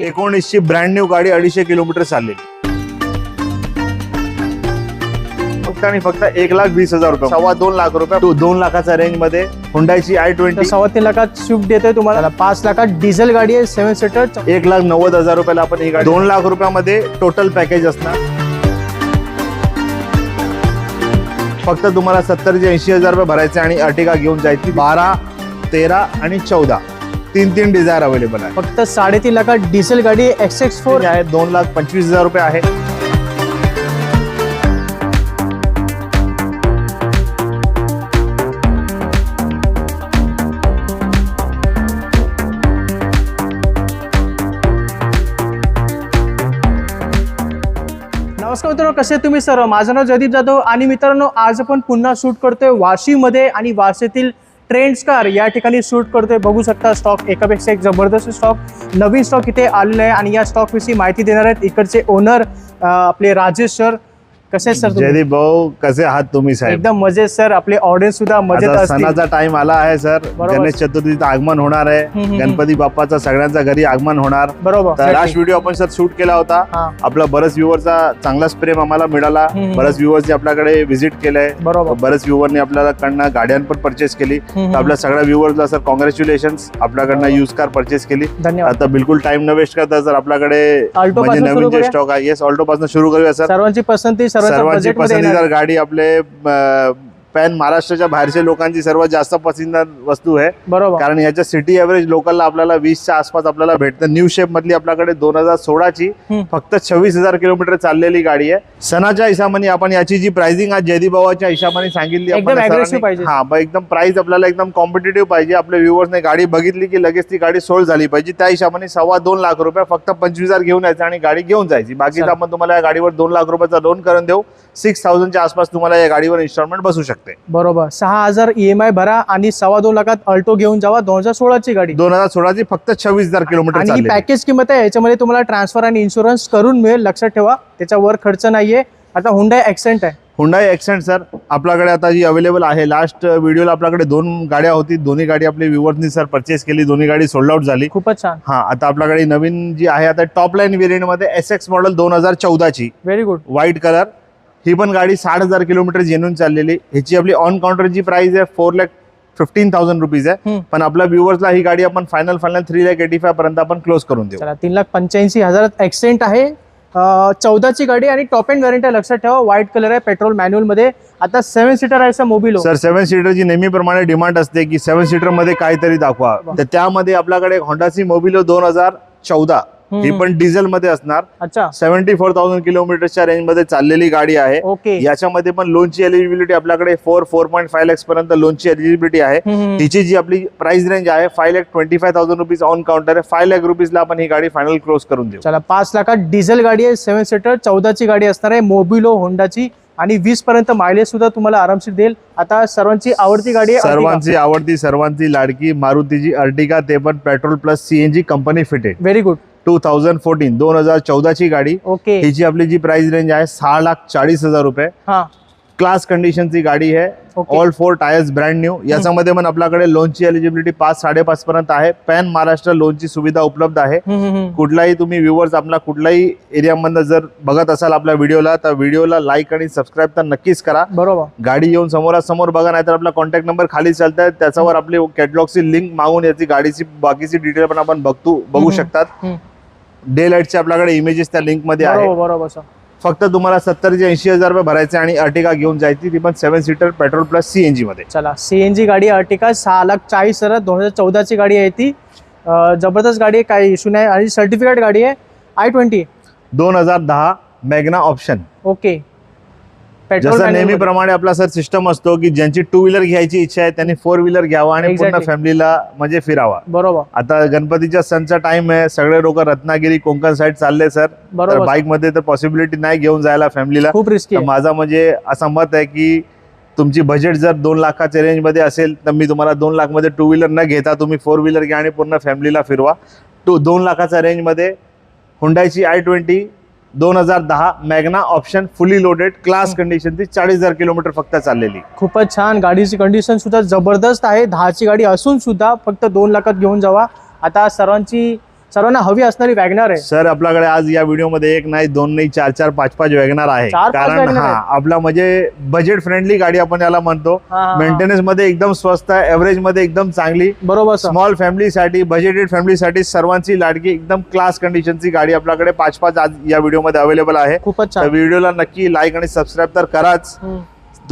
एकोणीसची brand new गाडी अडीचशे kilometre चाललेली. फक्त आणि फक्त एक लाख वीस हजार रुपये. सव्वा दोन लाख रुपये. तो दोन लाखाच्या रेंजमध्ये हुंडाईची आय ट्वेंटी सव्वा तीन लाखात स्विफ्ट देतोय तुम्हाला. पाच लाखात डिझेल गाडी आहे सेव्हन सीटर एक लाख नव्वद हजार रुपयाला आपण ही गाडी दोन लाख रुपयामध्ये टोटल पॅकेज असणार. फक्त तुम्हाला सत्तर ते ऐंशी हजार रुपये भरायचे आणि अर्टिगा घेऊन जायची. बारा तेरा आणि चौदा. तीन तीन डिझायर अवेलेबल आहे फक्त साडेतीन लाखात डिझेल गाडी एक्स एक्स फोर आहे दोन लाख पंचवीस हजार रुपये आहे. नमस्कार मित्रांनो कसे तुम्ही सर्व? माझं नाव जयदीप जाधव आणि मित्रांनो आज आपण पुन्हा शूट करतोय वाशीमध्ये आणि वाशीतील ट्रेंड्स कार या ठिकाणी शूट करतोय. बघू शकता स्टॉक एकापेक्षा एक जबरदस्त स्टॉक नवीन स्टॉक इथे आलेला आहे आणि या स्टॉक विषयी माहिती देणार आहेत इकडचे ओनर आपले राजेश सर कसे सर? जयदीप भाऊ कसे आहात तुम्ही साहेब? एकदम मजेत सर. आपले ऑडियन्स सुद्धा मजेत सणाचा टाइम आला आहे सर. गणेश चतुर्थीचं आगमन होणार आहे. गणपती बाप्पाचा सगळ्यांचा घरी आगमन होणार. बरोबर. लास्ट व्हिडिओ आपण सर शूट केला होता. आपला बरेच व्ह्युअरचा चांगलाच प्रेम आम्हाला मिळाला. बरेच व्ह्युअर्सनी आपल्याकडे व्हिजिट केलंय बरोबर. बरेच व्ह्युअरनी आपल्याला कडनं गाड्यां पण परचेस केली. आपल्या सगळ्या व्ह्युअर्सला सर कॉंग्रॅच्युलेशन आपल्याकडनं. यूज कार परचेस केली. आता बिलकुल टाइम न वेस्ट करता सर आपल्याकडे म्हणजे नवीन जे? स्टॉक आहे. येस ऑल्टो पासून सुरू करूया सर. सर्वांची पसंती सर्वांची पसंतीदार. गाडी आपले पॅन महाराष्ट्राच्या बाहेरच्या लोकांची सर्वात जास्त पसंतीदार वस्तू आहे. बरोबर. कारण याच्या सिटी एव्हरेज लोकलला आपल्याला वीसच्या आसपास आपल्याला भेटतं. न्यू शेप मधली आपल्याकडे दोन हजार सोळाची. फक्त छव्वीस हजार किलोमीटर चाललेली गाडी आहे. सणाच्या हिशोबाने आपण याची जी प्राइसिंग आज जयदीबाबाच्या हिशोबाने सांगितली. हा एकदम प्राइस आपल्याला एकदम कॉम्पिटेटिव्ह पाहिजे. आपल्या व्ह्युअर्सने गाडी बघितली की लगेच ती गाडी सोल्ड झाली पाहिजे. त्या हिशोबाने सव्वा दोन लाख रुपये फक्त पंचवीस हजार घेऊन यायचं आणि गाडी घेऊन जायची. चला. आपण तुम्हाला या गाडीवर दोन लाख रुपयाचा लोन करून देऊ. सिक्स थाउजंडच्या आसपास तुम्हाला या गाडीवर इन्स्टॉलमेंट बसू शकते. बरोबर. सहा हजार ई एम आय भरा आणि सव्वा दोन लाखात अल्टो घेऊन जावा दोन हजार सोळाची गाडी. दोन हजार सोळाची फक्त छव्वीस हजार किलोमीटर आणि ही पॅकेज किंमत आहे याच्यामध्ये तुम्हाला ट्रान्सफर आणि इन्शुरन्स करून मिळेल लक्षात ठेवा. त्याच्यावर खर्च नाहीये. आता हुंडा ऍक्सेंट आहे. हुंडाई एक्सेंट सर आपल्याकडे आता जी अवेलेबल आहे. लास्ट व्हिडिओला आपल्याकडे दोन गाड्या होती. दोन्ही गाडी आपली व्ह्युअर्सनी सर परचेस केली. दोन्ही गाडी सोल्ड आउट झाली. खूपच छान. हा आता आपल्याकडे नवीन जी आहे आता टॉप लाईन व्हेरियंटमध्ये एस एक्स मॉडेल दोन हजार चौदाची. व्हेरी गुड व्हाईट कलर ही पण गाडी साठ हजार किलोमीटर जेन्यून चाललेली. ह्याची आपली ऑन काउंटरची प्राइस आहे four lakh fifteen thousand rupees आहे. पण आपल्या व्ह्युअर्सला ही गाडी आपण final final three lakh eighty five पर्यंत आपण क्लोज करून देऊ. चला तीन लाख पंच्याऐंशी हजारात ऍक्सेंट आहे. चौदाची गाडी आणि टॉप एंड व्हेरियंट आहे लक्षात ठेवा व्हाईट कलर आहे पेट्रोल मॅन्युअलमध्ये. आता सेव्हन सीटर आहे मोबिलो सर सेव्हन सीटरची नेहमीप्रमाणे डिमांड असते की सेव्हन सीटरमध्ये काहीतरी दाखवा. तर त्यामध्ये आपल्याकडे होंडाची मोबिलो दोन हजार चौदा. ही पण डिझेल मध्ये असणार. अच्छा. सेव्हन्टी फोर थाउजंड किलोमीटरच्या रेंजमध्ये चाललेली गाडी आहे. ओके. याच्यामध्ये पण लोनची एलिजिबिलिटी आपल्याकडे four four point five lakhs पर्यंत लोनची एलिजिबिलिटी आहे. तिची जी आपली प्राइस रेंज आहे five lakh twenty five thousand rupees on counter आहे फाय लॅक रुपीजला आपण ही गाडी फायनल क्लोज करून देऊ. चला पाच लाखात डिझेल गाडी आहे सेव्हन सीटर चौदाची गाडी असणार आहे मोबिलो होंडाची आणि वीस पर्यंत मायलेज सुद्धा तुम्हाला आरामशीर देईल. आता सर्वांची आवडती गाडी आहे. सर्वांची आवडती सर्वांची लाडकी मारुतीची अर्टिगा ते पण petrol plus CNG company fitted very good two thousand fourteen दोन हजार चौदाची गाडी. ओके. हिची आपली जी प्राइस रेंज आहे सहा लाख चाळीस हजार रुपये. क्लास कंडिशनची गाडी आहे. All four tyres brand new याच्यामध्ये पण आपल्याकडे लोनची एलिजिबिलिटी पाच साडेपाच पर्यंत आहे. पॅन महाराष्ट्र लोनची सुविधा उपलब्ध आहे. कुठलाही तुम्ही व्ह्युअर्स आपला कुठलाही एरियामधनं जर बघत असाल आपल्या व्हिडिओला तर व्हिडिओला लाईक आणि सबस्क्राईब तर नक्कीच करा. बरोबर. गाडी येऊन समोरासमोर बघा नाही तर आपला कॉन्टॅक्ट नंबर खाली चालत आहे त्याच्यावर आपली कॅटलॉगची लिंक मागून याची गाडीची बाकीची डिटेल पण आपण बघतो बघू. शकतात. डे लाईटचे आपल्याकडे इमेजेस त्या लिंकमध्ये आहे बरोबर बरोबर सर फक्त तुम्हाला सत्तर ते ऐंशी हजार रुपये भरायचे आणि अर्टिगा घेऊन जायची. ती पण seven seater petrol plus CNG मध्ये. चला सीएनजी गाडी अर्टिका सहा लाख चाळीस हजार दोन हजार चौदाची गाडी आहे ती. अं, जबरदस्त गाडी आहे काही इश्यू नाही. आणि सर्टिफिकेट गाडी आहे. आय ट्वेंटी दोन हजार दहा मॅग्ना ऑप्शन ओके जसं. नेहमीप्रमाणे आपला सर सिस्टम असतो की ज्यांची टू व्हीलर घ्यायची इच्छा आहे त्यांनी फोर व्हीलर घ्यावा आणि पूर्ण. फॅमिलीला म्हणजे फिरावा. बरोबर. आता गणपतीच्या सणचा टाइम आहे सगळे लोक रत्नागिरी कोकण साईड चालले सर. तर बाईकमध्ये तर पॉसिबिलिटी नाही घेऊन जायला फॅमिलीला खूप रिस्की माझा म्हणजे असं मत आहे की तुमची बजेट जर दोन लाखाच्या रेंजमध्ये असेल तर मी तुम्हाला दोन लाखमध्ये टू व्हीलर न घेता तुम्ही फोर व्हीलर घ्या आणि पूर्ण फॅमिलीला फिरवा. टू दोन लाखाच्या रेंजमध्ये हुंडाईची आय ट्वेंटी दोन हजार दहा Magna option fully loaded class कंडिशनची चाळीस हजार किलोमीटर फक्त चाललेली. खूपच छान. गाडीची कंडिशन सुद्धा जबरदस्त आहे. दहाची गाडी असून सुद्धा फक्त दोन लाखात घेऊन जावा. आता सर्वांची सर्वांना हवी असणारी वॅगनार आहे. सर आपल्याकडे आज या व्हिडिओमध्ये एक नाही दोन नाही चार चार पाच पाच वॅगनार आहे. कारण हा. आपला म्हणजे बजेट फ्रेंडली गाडी आपण याला म्हणतो. मेंटेनन्समध्ये एकदम स्वस्त आहे एव्हरेजमध्ये एकदम चांगली. बरोबर स्मॉल फॅमिलीसाठी बजेटेड फॅमिलीसाठी सर्वांची लाडकी एकदम क्लास कंडिशनची गाडी आपल्याकडे पाच पाच आज या व्हिडिओमध्ये अवेलेबल आहे. खूपच व्हिडिओला नक्की लाईक आणि सबस्क्राईब तर कराच.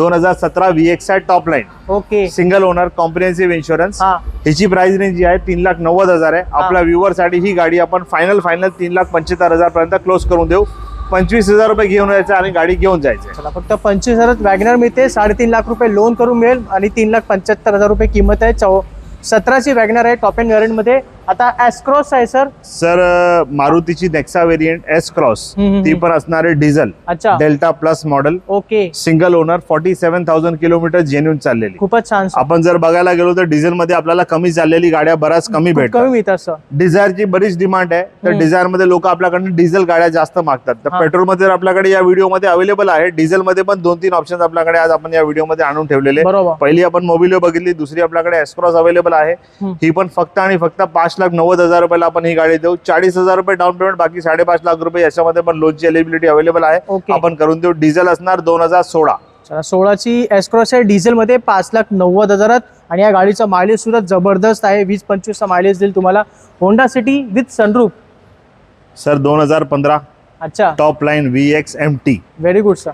दोन हजार सतरा व्ही एक्स आहे top line okay. Single owner comprehensive insurance ह्याची प्राइस रेंज जी आहे तीन लाख नव्वद हजार आहे. आपल्या व्ह्युअरसाठी ही गाडी आपण फायनल फायनल तीन लाख पंच्याहत्तर हजार पर्यंत क्लोज करून देऊ. पंचवीस हजार रुपये घेऊन यायचं आणि गाडी घेऊन जायचं. फक्त पंचवीस हजारात वॅगनर मिळते. साडेतीन लाख रुपये लोन करून मिळेल आणि तीन लाख पंच्याहत्तर हजार रुपये किंमत आहे. चौ सतराची वॅगनर आहे टॉप अँडमध्ये. आता ॲस्क्रॉस आहे सर सर मारुतीची नेक्सा व्हेरियंट एस क्रॉस ती पण असणार आहे डिझेल अच्छा. Delta plus model okay. Single owner forty seven thousand kilometre genuine चाललेली. खूपच छान. आपण जर बघायला गेलो तर डिझेल मध्ये आपल्याला कमी चाललेली गाड्या बऱ्याच कमी भेटतात. डिझायरची बरीच डिमांड आहे. तर. डिझायरमध्ये लोक आपल्याकडे डिझेल गाड्या जास्त मागतात. तर. पेट्रोलमध्ये आपल्याकडे या व्हिडिओमध्ये अवेलेबल आहे डिझेल मध्ये पण दोन तीन ऑप्शन आपल्याकडे आज आपण या व्हिडिओमध्ये आणून ठेवलेले. पहिली आपण मोबिलिओ बघितली दुसरी आपल्याकडे एस्क्रॉस अवेलेबल आहे. ही पण फक्त आणि फक्त पाच लाख नव्वद हजार रुपयाला आपण ही गाडी देऊ. चाळीस हजार रुपये डाऊन पेमेंट बाकी साडेपाच लाख रुपये याच्यामध्ये पण लोनची अवेलेबिलिटी अवेलेबल आहे. आपण करून देऊ. डिझेल असणार दोन हजार सोळा. सोळाची एस्क्रॉस आहे. डिझेल मध्ये पाच लाख नव्वद हजारात आणि या गाडीचा मायलेज सुद्धा जबरदस्त आहे. वीस पंचवीसचा मायलेज देईल तुम्हाला. Honda City with sunroof sir दोन हजार पंधरा. अच्छा. Top line V X M T very good sir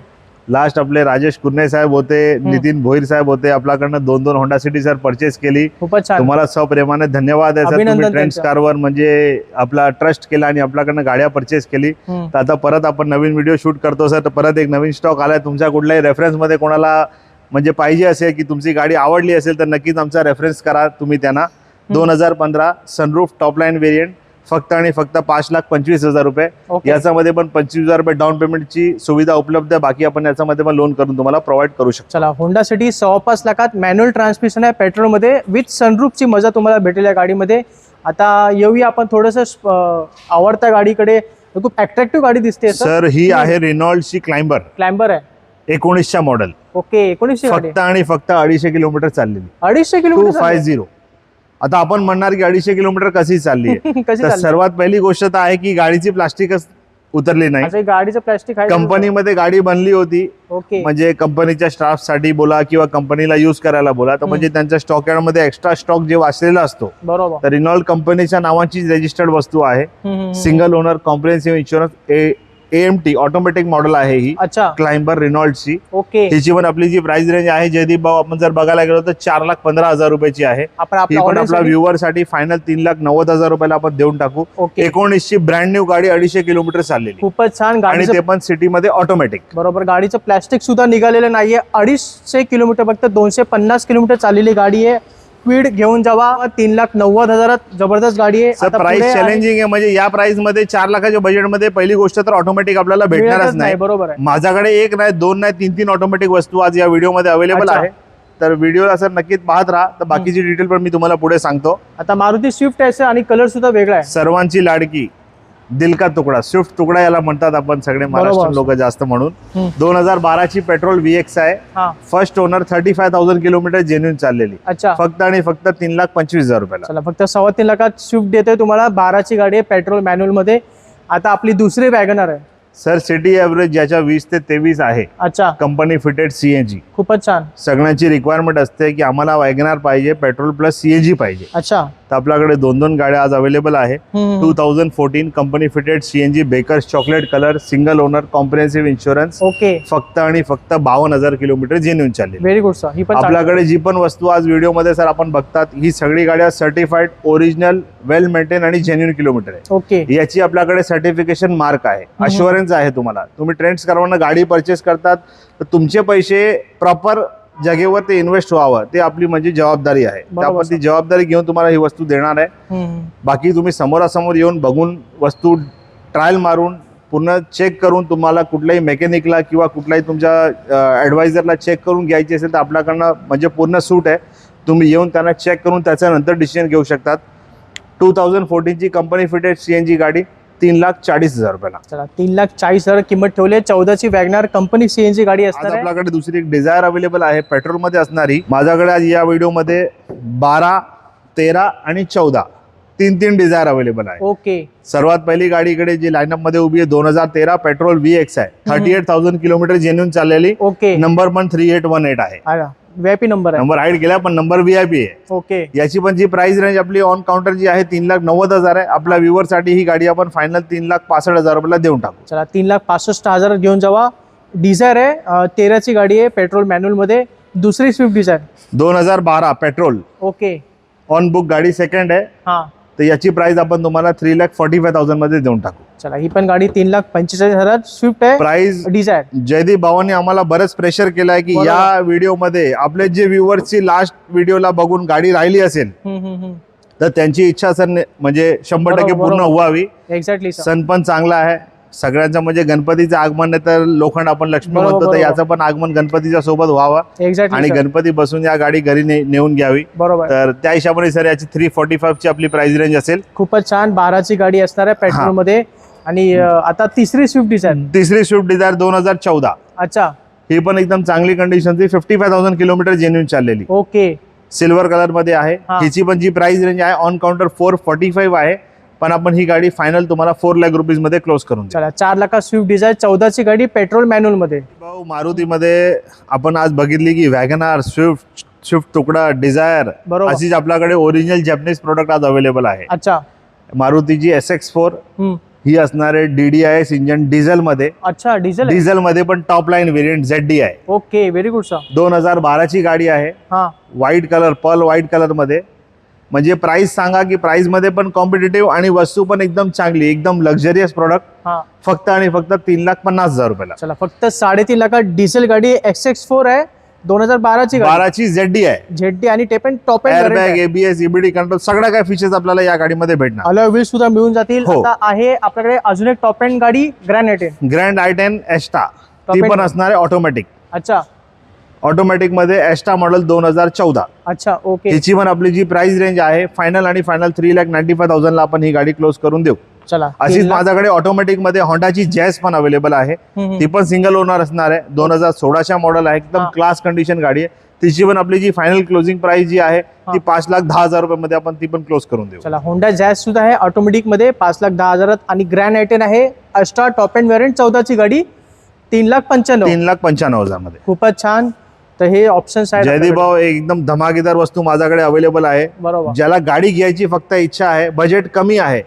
last आपले राजेश कुर्णे साहेब होते नितीन भोईर साहेब होते आपल्याकडनं दोन दोन होंडा सिटी सर परचेस केली. तुम्हाला सप्रेमाने धन्यवाद आहे सर तुम्ही ट्रेंड्स. कारवर म्हणजे आपला ट्रस्ट केला आणि आपल्याकडनं गाड्या परचेस केली. तर आता परत आपण नवीन व्हिडिओ शूट करतो सर तर परत एक नवीन स्टॉक आलाय. तुमच्या कुठल्याही रेफरन्समध्ये कोणाला म्हणजे पाहिजे असेल की तुमची गाडी आवडली असेल तर नक्कीच आमचा रेफरन्स करा तुम्ही त्यांना. दोन हजार पंधरा सनरूफ टॉप लाईन व्हेरियंट फक्त आणि फक्त पाच लाख पंचवीस हजार रुपये. याच्यामध्ये पण पंचवीस हजार रुपये डाऊन पेमेंटची सुविधा उपलब्ध आहे. बाकी आपण याच्यामध्ये पण लोन करून तुम्हाला प्रोव्हाइड करू शकतो. चला होंडा सिटी सव्वा पाच लाखात मॅन्युअल ट्रान्समिशन आहे. पेट्रोलमध्ये विथ सनरूफची मजा तुम्हाला भेटेल या गाडीमध्ये. आता येऊया आपण थोडंसं आवडत्या गाडीकडे. खूप अट्रॅक्टिव्ह गाडी दिसते सर ही आहे रेनॉल्डची क्लाइंबर क्लॅम्बर आहे. एकोणीसच्या मॉडेल ओके एकोणीसशे गाडी. फक्त आणि फक्त अडीचशे किलोमीटर चाललेली. अडीचशे किलोमीटर फाय झिरो आता आपण म्हणणार की अडीचशे किलोमीटर कशी चालली तर? सर्वात पहिली गोष्ट तर आहे की गाडीची प्लास्टिकच उतरली नाही. गाडीचं प्लॅस्टिक कंपनीमध्ये गाडी बनली होती. ओके. म्हणजे कंपनीच्या स्टाफसाठी बोला किंवा कंपनीला युज करायला बोला. तर म्हणजे त्यांच्या स्टॉकमध्ये एक्स्ट्रा स्टॉक जे वाचलेला असतो. बरोबर. तर रिनॉल्ड कंपनीच्या नावाची रजिस्टर्ड वस्तू आहे. Single owner comprehensive insurance A M T automatic model आहे ही. अच्छा. क्लाइंबर रिनॉल्डची ओके हिची पण आपली जी प्राइस रेंज आहे जयदीप भाऊ आपण जर बघायला गेलो तर चार लाख पंधरा हजार रुपयाची आहे. आपण ही आपल्या पण व्ह्युअरसाठी? फायनल तीन लाख नव्वद हजार रुपयाला आपण देऊन टाकू. एकोणीसची ब्रँड न्यू गाडी अडीचशे किलोमीटर चाललेली. खूपच छान. गाडीचं ते पण सिटीमध्ये ऑटोमॅटिक बरोबर. गाडीचं प्लॅस्टिक सुद्धा निघालेलं नाहीये. अडीचशे किलोमीटर फक्त दोनशे पन्नास किलोमीटर चाललेली गाडी आहे. स्पीड घेऊन जावा. तीन लाख नव्वद हजारात जबरदस्त गाडी आहे. आता प्राइस पुढे चॅलेंजिंग आहे. म्हणजे या प्राइसमध्ये चार लाखाच्या बजेटमध्ये पहिली गोष्ट तर ऑटोमॅटिक आपल्याला भेटणारच मिळतच नाही बरोबर आहे. माझ्याकडे एक नाही दोन नाही तीन तीन ऑटोमॅटिक वस्तू आज या व्हिडिओमध्ये अवेलेबल अच्छा. आहे. तर व्हिडिओला सर नक्कीच पाहत राहा. तर बाकीची डिटेल पण मी तुम्हाला पुढे सांगतो. आता मारुती स्विफ्ट आहे आणि कलर सुद्धा वेगळा आहे. सर्वांची लाडकी. दिल का तुकडा स्विफ्ट तुकडा याला म्हणतात आपण सगळे महाराष्ट्रीयन लोक जास्त म्हणून. दोन हजार बाराची पेट्रोल व्ही एक्स आहे. First owner thirty five thousand kilometre genuine चाललेली. अच्छा. फक्त आणि फक्त तीन लाख पंचवीस हजार रुपयाला. चला फक्त सव्वा तीन लाखात स्विफ्ट देतोय तुम्हाला. बाराची गाडी आहे पेट्रोल मॅन्युअलमध्ये आता आपली दुसरी वॅगनर आहे. सर सिटी ॲव्हरेज ज्याच्या वीस ते तेवीस आहे. अच्छा. कंपनी फिटेड सीएनजी खूपच छान. सगळ्यांची रिक्वायरमेंट असते की आम्हाला वॅगनार पाहिजे पेट्रोल प्लस सीएनजी पाहिजे. अच्छा. तर आपल्याकडे दोन दोन गाड्या आज अवेलेबल आहे. Two thousand fourteen company fitted CNG Bakers chocolate colour single owner comprehensive insurance okay फक्त आणि फक्त बावन्न हजार किलोमीटर जेन्युन चालली व्हेरी गुड सर ही पण आपल्याकडे जी पण वस्तू आज व्हिडिओमध्ये सर आपण बघतात ही सगळी गाड्या सर्टिफाईड ओरिजिनल वेल मेंटेन आणि जेन्युन किलोमीटर आहे. ओके याची आपल्याकडे सर्टिफिकेशन मार्क आहे. अश्युरन्स आहे तुम्हाला. तुम्ही ट्रेंड्स करवाना गाडी परचेस करतात तर तुमचे पैसे प्रॉपर जागेवर ते इन्व्हेस्ट व्हावं ते आपली म्हणजे जबाबदारी आहे. आपण ती जबाबदारी घेऊन तुम्हाला ही वस्तू देणार आहे. बाकी तुम्ही समोरासमोर येऊन बघून वस्तू ट्रायल मारून पूर्ण चेक करून तुम्हाला कुठल्याही मेकॅनिकला किंवा कुठल्याही तुमच्या ॲडवायझरला चेक करून घ्यायची असेल तर आपल्याकडनं म्हणजे पूर्ण सूट आहे. तुम्ही येऊन त्यांना चेक करून त्याच्यानंतर डिसिजन घेऊ शकतात. Two thousand फोर्टीनची company fitted C N G गाडी तीन लाख चाळीस हजार रुपयाला. चला तीन लाख चाळीस हजार किंमत ठेवली आहे. चौदाची वॅगनार कंपनी सीएनजी गाडी असणार आहे. आपल्याकडे दुसरी एक डिझायर अवेलेबल आहे. पेट्रोलमध्ये असणारी. माझ्याकडे आज या व्हिडिओमध्ये बारा तेरा आणि चौदा तीन तीन डिझायर अवेलेबल आहे. ओके. सर्वात पहिली गाडी इकडे जी लाईनअपमध्ये उभी आहे दोन हजार तेरा पेट्रोल व्ही एक्स आहे thirty eight thousand kilometre genuine चाललेली. ओके. नंबर पण थ्री एट वन एट आहे. व्हीआयपी नंबर आहे. नंबर हाईट गेला पण नंबर व्हीआयपी आहे. ओके याची पण जी प्राइस रेंज आपली ऑन काउंटर जी आहे तीन लाख नव्वद हजार आहे. आपल्या व्ह्युअरसाठी ही गाडी आपण फायनल तीन लाख पासष्ट हजार रुपयाला देऊन टाकू. चला तीन लाख पासष्ट हजार घेऊन जावा. डिझायर आहे तेराची गाडी आहे पेट्रोल मॅन्युअलमध्ये. दुसरी स्विफ्ट डिझायर दोन हजार बारा पेट्रोल ओके ऑन बुक गाडी सेकंड आहे. हा. तर याची प्राइस आपण तुम्हाला थ्री लाख फॉर्टी फाय थाउजंडमध्ये देऊन टाकू. चला ही पण गाडी तीन लाख पंचेचाळीस हजार स्विफ्ट आहे प्राइस डिझायर जयदीप भावांनी आम्हाला बरंच प्रेशर केलाय की बरोबर. या व्हिडिओमध्ये आपले जे व्ह्युअर्सची लास्ट व्हिडिओला बघून गाडी राहिली असेल तर त्यांची इच्छा सर म्हणजे शंभर टक्के पूर्ण. व्हावी. एक्झॅक्टली सण पण चांगला आहे. सगळ्यांचं म्हणजे गणपतीचं आगमन आहे तर लोखंड आपण लक्ष्मी म्हणतो तर. याचं पण आगमन गणपतीच्या सोबत व्हावं. आणि गणपती बसून या गाडी घरी नेऊन घ्यावी. बरोबर. तर त्या हिशोबाने सर याची थ्री फोर्टी फाईव्ह ची आपली प्राइस रेंज असेल. खूपच छान बाराची गाडी असणार आहे पेट्रोलमध्ये आणि आता तिसरी स्विफ्ट डिझायर तिसरी स्विफ्ट डिझायर दोन हजार चौदा. अच्छा. ही पण एकदम चांगली कंडिशनची fifty five thousand kilometre genuine चाललेली. ओके. सिल्वर कलरमध्ये आहे. हिची पण जी प्राइस रेंज आहे on counter four forty five आहे. पण आपण ही गाडी फायनल तुम्हाला फोर लाख रुपीजमध्ये क्लोज करून. चला चार लाखात स्विफ्ट डिझायर चौदाची गाडी पेट्रोल मॅन्युअलमध्ये. भाऊ मारुतीमध्ये आपण आज बघितली की वॅगनार स्विफ्ट स्विफ्ट तुकडा डिझायर बरोबर. अशीच आपल्याकडे ओरिजिनल जॅपनीज प्रोडक्ट आज अवेलेबल आहे. अच्छा. मारुतीची एस एक्स फोर हम्म. ही असणार आहे D D I S engine diesel मध्ये अच्छा डिझेल डिझेल मध्ये पण top line variant Z D आहे ओके व्हेरी गुड सर दोन हजार बाराची गाडी आहे. हा. व्हाईट कलर पर्ल व्हाईट कलरमध्ये. म्हणजे प्राइस सांगा की प्राइसमध्ये पण कॉम्पिटेटिव्ह आणि वस्तू पण एकदम चांगली एकदम लक्झरियस प्रोडक्ट हा. फक्त आणि फक्त तीन लाख पन्नास हजार रुपयाला. चला फक्त साडेतीन लाखात डिझेल गाडी एक्स एक्स फोर आहे दोन हजार बाराची गाडी. बाराची झेड आहे. झेड्डी आणि ते पण top airbag ABS EBD control सगळ्या काय फीचर्स आपल्याला या गाडीमध्ये भेटणार. अलॉय व्हील सुद्धा मिळून जातील. हो. आता आहे आपल्याकडे अजून एक टॉप एंड गाडी grand I ten grand I ten Asta Top ती end. पण असणार आहे ऑटोमॅटिक अच्छा. ऑटोमॅटिकमध्ये एस्टा मॉडेल दोन हजार चौदा. अच्छा ओके हिची पण आपली जी प्राइस रेंज आहे फायनल आणि final three lakh ninety five थाउजंडला आपण ही गाडी क्लोज करून देऊ. चला अशीच माझ्याकडे ऑटोमॅटिकमध्ये होंडाची जॅस पण अवेलेबल आहे. ती पण सिंगल ओनर असणार आहे. दोन हजार सोळाच्या मॉडेल आहे. एकदम. क्लास कंडिशन गाडी आहे. तिची पण आपली जी फायनल क्लोजिंग प्राइस जी आहे ती. पाच लाख दहा हजार रुपयामध्ये आपण ती पण क्लोज करून देऊ. चला होंडा जॅज सुद्धा आहे. ऑटोमॅटिकमध्ये पाच लाख दहा हजारात. आणि ग्रँड आयटेन आहे. अष्टा टॉप एंड व्हेरियंट चौदाची गाडी तीन लाख पंच्याण्णव. तीन लाख पंच्याण्णव हजारमध्ये खूपच छान. तर हे ऑप्शन्स आहेत जयदीप. भाऊ एकदम धमाकेदार वस्तू माझ्याकडे अवेलेबल आहे. बरोबर. ज्याला गाडी घ्यायची फक्त इच्छा आहे बजेट कमी आहे.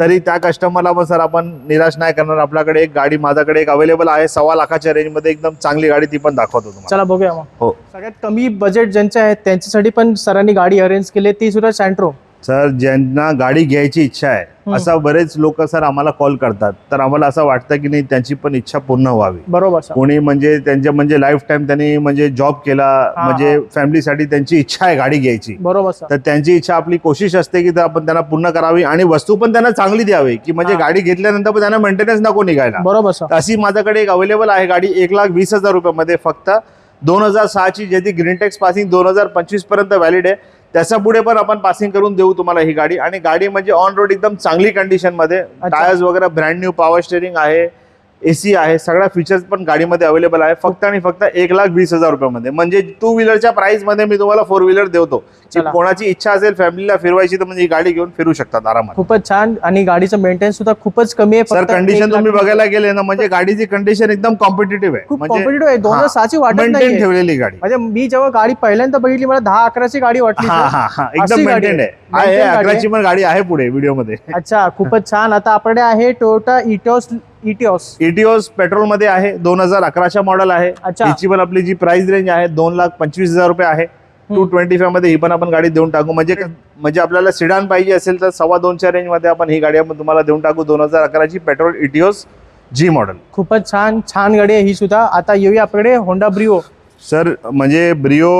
तरी त्या कस्टमरला पण सर आपण निराश नाही करणार. आपल्याकडे एक गाडी माझ्याकडे एक अवेलेबल आहे सव्वा लाखाच्या रेंजमध्ये एकदम चांगली गाडी ती पण दाखवतो चला बघूया मग. हो. सगळ्यात कमी बजेट ज्यांचे आहेत त्यांच्यासाठी पण सरांनी गाडी अरेंज केली ती सुद्धा सँट्रो सर ज्यांना गाडी घ्यायची इच्छा आहे. असा बरेच लोक सर आम्हाला कॉल करतात. तर आम्हाला असं वाटतं की नाही त्यांची पण इच्छा पूर्ण व्हावी. बरोबर सर. कोणी म्हणजे त्यांच्या म्हणजे लाईफ टाईम त्यांनी म्हणजे जॉब केला हा, म्हणजे फॅमिलीसाठी त्यांची इच्छा आहे गाडी घ्यायची. बरोबर सर. तर त्यांची इच्छा आपली कोशिश असते की ते आपण त्यांना पूर्ण करावी आणि वस्तू पण त्यांना चांगली द्यावी की म्हणजे हा. गाडी घेतल्यानंतर पण त्यांना मेंटेनन्स नको निघायला. बरोबर सर. तर अशी माझ्याकडे एक अवेलेबल आहे गाडी एक लाख वीस हजार रुपयामध्ये फक्त. दोन हजार सहाची ज्याची ग्रीन टॅक्स पासिंग दोन हजार पंचवीसपर्यंत व्हॅलिड आहे. त्याच्या पुढे पण आपण पासिंग करून देऊ तुम्हाला ही गाडी. आणि गाडी म्हणजे ऑन रोड एकदम चांगली कंडिशनमध्ये. टायर्स वगैरे ब्रँड न्यू पॉवर स्टेरिंग आहे. एसी आहे सगळ्या फीचर्स पण गाडीमध्ये अवेलेबल आहे. फक्त आणि फक्त एक लाख वीस हजार रुपयामध्ये. म्हणजे टू व्हीलरच्या प्राइसमध्ये मी तुम्हाला फोर व्हीलर देतो. कोणाची इच्छा असेल फॅमिलीला फिरवायची तर म्हणजे ही गाडी घेऊन फिरू शकतात आरामात खूपच छान. आणि गाडीचं मेंटेनन्स सुद्धा खूपच कमी आहे. सर फक्त कंडिशन तुम्ही बघायला गेले ना म्हणजे गाडीची कंडिशन एकदम कॉम्पिटेटिव्ह आहे. खूप म्हणजे कॉम्पिटेटिव्ह आहे. दोन हजार. सहाची वाटत मेंटेन नाही ठेवलेली गाडी. म्हणजे मी जेव्हा गाडी पहिल्यांदा बघितली मला दहा अकराची गाडी वाटली हा. हा हा. अशी एकदम गाडी मेंटेन आहे. आहे आहे, Maintained गाडी अकराची पण गाडी आहे पुढे व्हिडिओमध्ये. अच्छा खूपच छान. आता आपल्याकडे आहे टोयोटा इटिओस इटिओस इटिओस पेट्रोलमध्ये आहे दोन हजार अकराच्या मॉडेल आहे. अच्छा. हिची पण आपली जी प्राइस रेंज आहे दोन लाख पंचवीस हजार रुपये आहे. टू. ट्वेंटी फायमध्ये ही पण आपण गाडी देऊन टाकू. म्हणजे म्हणजे आपल्याला सिडान पाहिजे असेल तर सव्वा दोनच्या रेंजमध्ये आपण ही गाडी आपण तुम्हाला देऊन टाकू. दोन हजार अकराची पेट्रोल इटिओस जी मॉडेल खूपच छान छान गाडी आहे ही सुद्धा. आता येऊया आपल्याकडे होंडा ब्रिओ सर म्हणजे ब्रिओ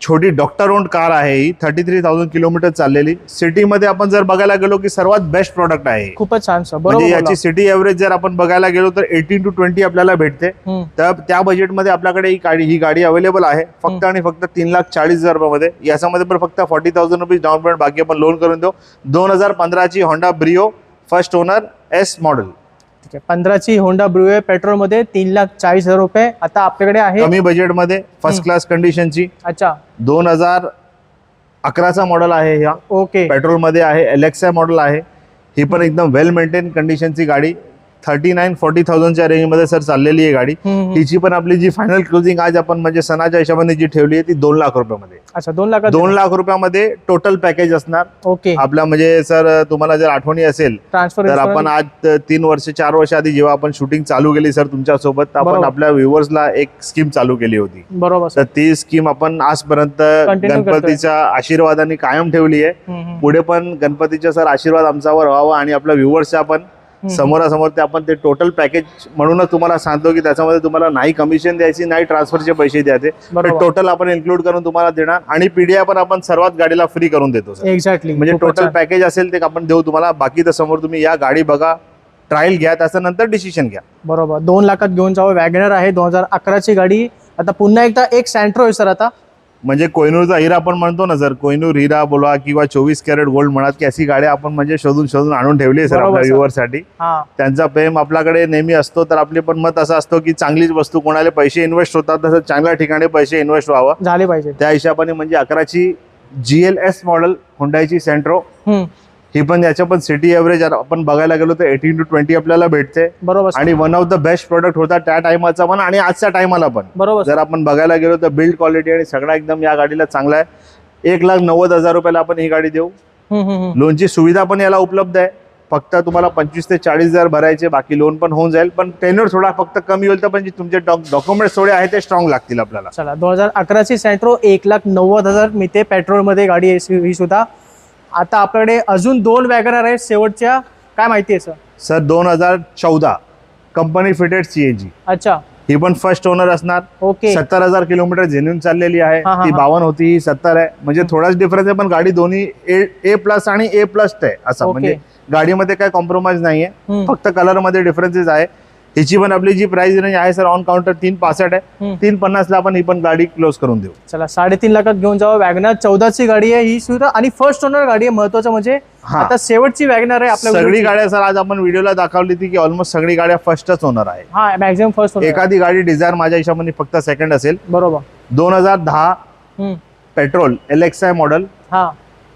छोटी डॉक्टर ओन्ड कार आहे ही. थर्टी थ्री थाउजंड किलोमीटर चाललेली. सिटीमध्ये आपण जर बघायला गेलो की सर्वात बेस्ट प्रॉडक्ट आहे. खूपच छान सर म्हणजे याची सिटी एव्हरेज जर आपण बघायला गेलो तर एटीन टू ट्वेंटी आपल्याला भेटते. तर त्या बजेटमध्ये आपल्याकडे ही गाडी ही गाडी अवेलेबल आहे. फक्त. आणि फक्त तीन लाख चाळीस हजार रुपयामध्ये. याच्यामध्ये पण फक्त forty thousand rupees down payment बाकी आपण लोन करून देऊ. दोन हजार पंधराची Honda Brio first owner S model ठीक आहे. पंधराची होंडा ब्रिओ आहे पेट्रोलमध्ये तीन लाख चाळीस हजार रुपये आता आपल्याकडे आहे. कमी बजेटमध्ये फर्स्ट. क्लास कंडिशनची अच्छा. दोन हजार अकराचा मॉडेल आहे ह्या. ओके पेट्रोलमध्ये आहे एलेक्सा मॉडेल आहे. ही पण एकदम वेल मेंटेन कंडिशनची गाडी. थर्टी नाईन फोर्टी थाउजंडच्या रेंजमध्ये सर चाललेली आहे गाडी. हिची पण आपली जी फायनल क्लोजिंग आज आपण म्हणजे सणाच्या हिशोबाने जी ठेवली आहे ती दोन लाख रुपयामध्ये अच्छा दोन लाखात दोन लाख रुपयामध्ये टोटल पॅकेज असणार ओके आपला म्हणजे सर तुम्हाला जर आठवणी असेल तर आपण आज तीन वर्ष चार वर्ष आधी जेव्हा आपण शूटिंग चालू केली सर तुमच्यासोबत तर आपण. आपल्या व्ह्युअर्सला एक स्कीम चालू केली होती बरोबर तर ती स्कीम आपण आजपर्यंत. गणपतीच्या आशीर्वादाने कायम ठेवली आहे. पुढे पण गणपतीचा सर आशीर्वाद आमच्यावर व्हावा आणि आपल्या व्ह्युअर्सच्या आपण. समोरासमोर ते आपण ते टोटल पॅकेज म्हणूनच तुम्हाला सांगतो की त्याच्यामध्ये तुम्हाला नाही कमिशन द्यायची नाही ट्रान्सफरचे पैसे द्यायचे. टोटल आपण इन्क्लूड करून तुम्हाला देणार आणि पीडीआय पण आपण सर्वात गाडीला फ्री करून देतो सर एक्झॅक्टली म्हणजे टोटल पॅकेज असेल ते आपण देऊ तुम्हाला. बाकी तर समोर तुम्ही या गाडी बघा ट्रायल घ्या त्याच्यानंतर डिसिशन घ्या. बरोबर. दोन लाखात घेऊन जावं. वॅगनर आहे दोन हजार अकराची गाडी. आता पुन्हा एकदा एक सँट्रो आहे सर आता. म्हणजे कोहिनूरचा हिरा आपण म्हणतो ना सर कोहिनूर हिरा बोला किंवा चोवीस कॅरेट गोल्ड म्हणा की अशी गाड्या आपण म्हणजे शोधून शोधून आणून ठेवली आहे सर आपल्या. व्ह्युअरसाठी हा. त्यांचा प्रेम आपल्याकडे नेहमी असतो तर आपले पण मत असं असतो की चांगलीच वस्तू कोणाला पैसे इन्व्हेस्ट होतात तसं चांगल्या ठिकाणी पैसे इन्व्हेस्ट व्हावं. झाले पाहिजे. त्या हिशोबाने म्हणजे अकराची जी एल एस मॉडेल होंडाची सेंट्रो ही पण याच्या पण सिटी एव्हरेज आपण बघायला गेलो तर एटीन टू ट्वेंटी आपल्याला भेटते. बरोबर. आणि one of the best product होता त्या टायमाचा पण आणि आजच्या टायमाला पण. बरोबर. जर आपण बघायला गेलो तर बिल्ड क्वालिटी आणि सगळा एकदम या गाडीला चांगला आहे. एक लाख नव्वद हजार रुपयाला आपण ही गाडी देऊ. लोनची सुविधा पण याला उपलब्ध आहे. फक्त तुम्हाला पंचवीस ते चाळीस हजार भरायचे बाकी लोन पण होऊन जाईल. पण टेनर थोडा फक्त कमी होईल तर म्हणजे तुमचे डॉक्युमेंट्स थोडे आहेत ते स्ट्रॉंग लागतील आपल्याला. चला दोन हजार अकराची सँट्रो एक लाख नव्वद हजार मिळते पेट्रोलमध्ये गाडी ही सुद्धा. आता आपल्याकडे अजून दोन वॅगनर आहेत शेवटच्या. काय माहिती आहे सर? सर दोन हजार चौदा. कंपनी फिटेड सीएनजी अच्छा. ही पण फर्स्ट ओनर असणार. ओके. सत्तर हजार किलोमीटर जेन्युन चाललेली आहे. हा, हा, ती हा. बावन्न होती ही सत्तर आहे. म्हणजे थोडाच डिफरन्स आहे पण गाडी दोन्ही ए ए प्लस आणि ए प्लस आहे असं. ओके. म्हणजे गाडीमध्ये काय कॉम्प्रोमाइज नाहीये. हम्म, फक्त कलरमध्ये डिफरन्सेस आहे. हिची पण आपली जी प्राइस रेंज आहे सर ऑन काउंटर तीन पासष्ट आहे. तीन पन्नासला आपण ही पण गाडी क्लोज करून देऊ. चला साडेतीन लाखात घेऊन जावं. वॅगनर चौदाची गाडी आहे ही सुद्धा. आणि फर्स्ट ओनर गाडी आहे महत्वाचं म्हणजे. आता शेवटची वॅगनर आहे आपल्या सगळी. गाड्या सर आज आपण व्हिडिओला दाखवली होती की ऑलमोस्ट सगळी गाड्या फर्स्टच होणार आहे. हा मॅक्झिमम फर्स्ट एखादी गाडी डिझायर माझ्या हिशोबाने फक्त सेकंड असेल. बरोबर. दोन हजार दहा petrol L X I model हा.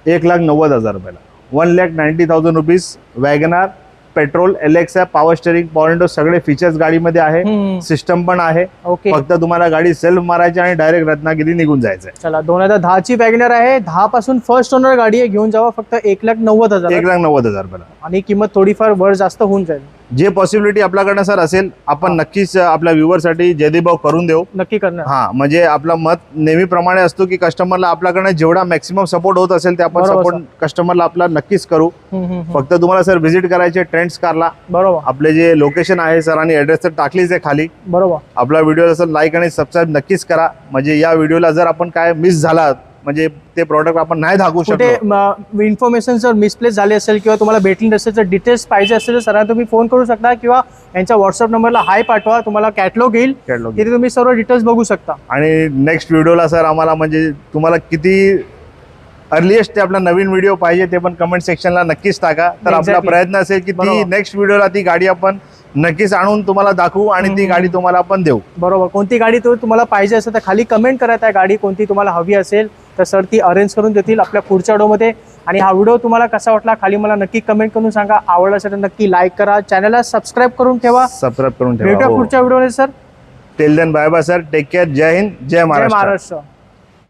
एक लाख नव्वद हजार रुपयाला. One lakh ninety thousand rupees WagonR petrol L X I power steering power window सगळे फीचर्स गाडीमध्ये आहे. सिस्टम पण आहे. ओके फक्त तुम्हाला गाडी सेल्फ मारायची आणि डायरेक्ट रत्नागिरी निघून जायचं आहे चला दोन हजार दहाची वॅगनर आहे. दहा पासून फर्स्ट ओनर गाडी आहे घेऊन जावं फक्त एक लाख नव्वद हजार. एक लाख नव्वद हजार आणि किंमत थोडीफार वर जास्त होऊन जाईल. जे पॉसिबिलिटी आपल्याकडनं सर असेल आपण नक्कीच आपल्या व्ह्युअरसाठी जयदेव करून देऊ. नक्की करणार. हा म्हणजे आपला मत नेहमीप्रमाणे असतो की कस्टमरला आपल्याकडनं जेवढा मॅक्सिमम सपोर्ट होत असेल ते आपण बरोबर, सपोर्ट कस्टमरला आपला नक्कीच करू. हम्म, हम्म, हम्म. फक्त तुम्हाला सर व्हिजिट करायचे ट्रेंड्स कारला. बरोबर. आपले जे लोकेशन आहे सर आणि ऍड्रेस तर टाकलीच आहे खाली. बरोबर. आपला व्हिडिओ असेल लाईक आणि सबस्क्राईब नक्कीच करा. म्हणजे या व्हिडिओला जर आपण काय मिस झाला म्हणजे ते प्रॉडक्ट आपण नाही कुठे शकतो इन्फॉर्मेशन जर मिसप्लेस झाली असेल किंवा तुम्हाला भेटली नसेल तर डिटेल्स पाहिजे असेल तर सरांना तुम्ही फोन करू शकता किंवा यांच्या व्हॉट्सअप नंबरला हाय पाठवा तुम्हाला कॅटलॉग येईल Catalog. तिथे तुम्ही सर्व डिटेल्स बघू शकता आणि नेक्स्ट व्हिडिओला सर आम्हाला म्हणजे तुम्हाला किती अर्लिएस्ट ते आपला नवीन व्हिडिओ पाहिजे ते पण कमेंट सेक्शनला नक्कीच टाका तर आपला. प्रयत्न असेल की ती. नेक्स्ट व्हिडिओला ती गाडी आपण नक्कीच आणून तुम्हाला दाखवू आणि ती. गाडी तुम्हाला आपण देऊ बरोबर कोणती गाडी तो तुम्हाला पाहिजे असेल तर खाली कमेंट करा त्या गाडी कोणती तुम्हाला हवी असेल तर सर ती अरेंज करून देतील आपल्या पुढच्या व्हिडिओमध्ये आणि हा व्हिडिओ तुम्हाला कसा वाटला खाली मला नक्की कमेंट करून सांगा. आवडला असेल तर नक्की लाईक करा. चॅनलला सबस्क्राईब करून ठेवा. सबस्क्राईब करून भेटूया ठेवा पुढच्या व्हिडिओमध्ये sir. Till then bye bye sir take care जय हिंद जय जय महाराष्ट्र महाराष्ट्र.